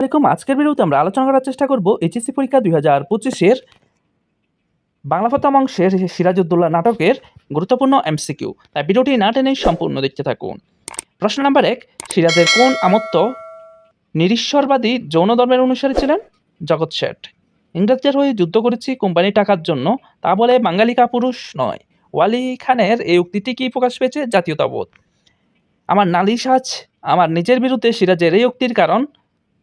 এরকম আজকের ভিডিওতে আমরা আলোচনা করার চেষ্টা করব এইচএসসি পরীক্ষা দুই হাজার পঁচিশের বাংলা প্রথম অংশের সিরাজউদ্দৌলা নাটকের গুরুত্বপূর্ণ এমসিকিউ তাই ভিডিওটি না টেনেই সম্পূর্ণ দেখতে থাকুন। প্রশ্ন নাম্বার এক, সিরাজের কোন আমত্ত নিরীশ্বরবাদী যৌন ধর্মের অনুসারী ছিলেন? জগৎ শেঠ। ইংরেজদের হয়ে যুদ্ধ করেছি, কোম্পানি টাকার জন্য। তা বলে বাঙালি কাপুরুষ নয়। ওয়ালি খানের এই উক্তিটি কি প্রকাশ পেয়েছে? জাতীয়তাবোধ। আমার নালিশ আজ আমার নিজের বিরুদ্ধে সিরাজের এই উক্তির কারণ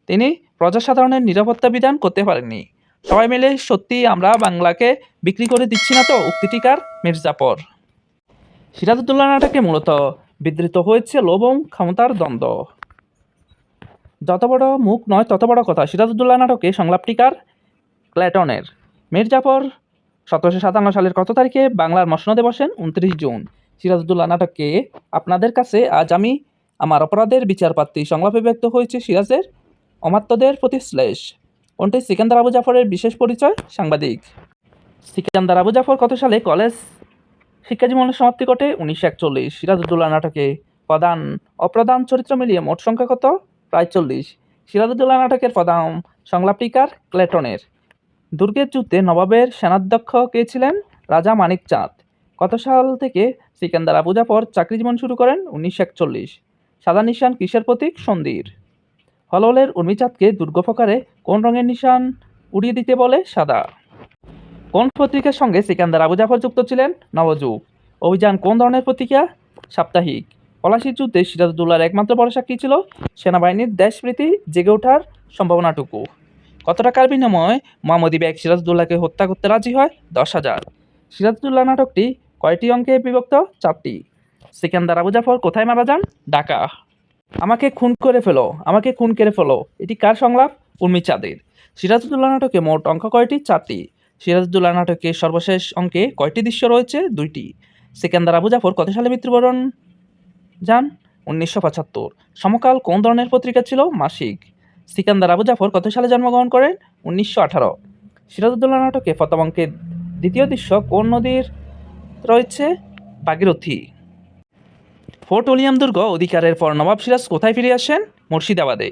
তিনি প্রজাসাধারণের নিরাপত্তা বিধান করতে পারেননি। সবাই মিলে সত্যি আমরা বাংলাকে বিক্রি করে দিচ্ছি না তো, উক্তিটিকার মির্জাপর। সিরাজউদ্দৌলা নাটকে মূলত বিধৃত হয়েছে লোভ ক্ষমতার দ্বন্দ্ব। যত বড় মুখ নয়, তত বড় কথা। সিরাজউদ্দৌলা নাটকে সংলাপটিকার ক্ল্যাটনের মির্জাফর সতেরোশো সাতান্ন সালের কত তারিখে বাংলার মসনদে বসেন? উনত্রিশ জুন। সিরাজউদ্দৌলা নাটকে আপনাদের কাছে আজ আমি আমার অপরাধের বিচারপাত্রী সংলাপে ব্যক্ত হয়েছে সিরাজের অমাত্যদের প্রতি শ্লেষ। কোনটি সিকান্দার আবু জাফরের বিশেষ পরিচয়? সাংবাদিক। সিকান্দার আবু জাফর কত সালে কলেজ শিক্ষাজীবনের সমাপ্তি ঘটে? উনিশশো একচল্লিশ। সিরাজউদ্দৌলা নাটকে প্রধান অপ্রধান চরিত্র মিলিয়ে মোট সংখ্যা কত? প্রায় চল্লিশ। সিরাজউদ্দৌলা নাটকের প্রধান সংলাপটিকার ক্লেটনের। দুর্গের যুদ্ধে নবাবের সেনাধ্যক্ষ কে ছিলেন? রাজা মানিক চাঁদ। কত সাল থেকে সিকান্দার আবু জাফর চাকরি জীবন শুরু করেন? উনিশশো একচল্লিশ। সাদা নিশান কিসের প্রতীক? সন্ধির। হলহলের উর্মিচাঁদকে দুর্গফকারে কোন রঙের নিশান উড়িয়ে দিতে বলে সাদা? কোন পত্রিকার সঙ্গে সিকান্দার আবু জাফর যুক্ত ছিলেন? নবযুগ। অভিযান কোন ধরনের পত্রিকা সাপ্তাহিক। পলাশির যুদ্ধে সিরাজউদ্দৌলার একমাত্র ভরসা কী ছিল সেনাবাহিনীর দেশপ্রীতি জেগে ওঠার সম্ভাবনাটুকু। কত টাকার বিনিময়ে মোহাম্মদী ব্যাগ সিরাজউদ্দৌলাকে হত্যা করতে রাজি হয়? দশ হাজার। সিরাজউদ্দৌলা নাটকটি কয়টি অঙ্কে বিভক্ত? চারটি। সিকান্দার আবু জাফর কোথায় মারা যান? ঢাকা। আমাকে খুন করে ফেলো, আমাকে খুন করে ফেলো। এটি কার সংলাপ? উর্মি চাঁদের। সিরাজউদ্দৌলা নাটকে মোট অঙ্ক কয়টি? চারটি। সিরাজউদ্দৌলা নাটকে সর্বশেষ অঙ্কে কয়টি দৃশ্য রয়েছে? দুইটি। সিকান্দার আবু জাফর কত সালে মৃত্যুবরণ? যান উনিশশো পঁচাত্তর। সমকাল কোন ধরনের পত্রিকা ছিল? মাসিক। সিকান্দার আবু জাফর কত সালে জন্মগ্রহণ করেন? উনিশশো আঠারো। সিরাজউদ্দৌলা নাটকে অঙ্কের দ্বিতীয় দৃশ্য কোন নদীর রয়েছে? ভাগীরথী ফোর্ট উলিয়াম দুর্গ অধিকারের পর নবাব সিরাজ কোথায় ফিরে আসেন? মুর্শিদাবাদে।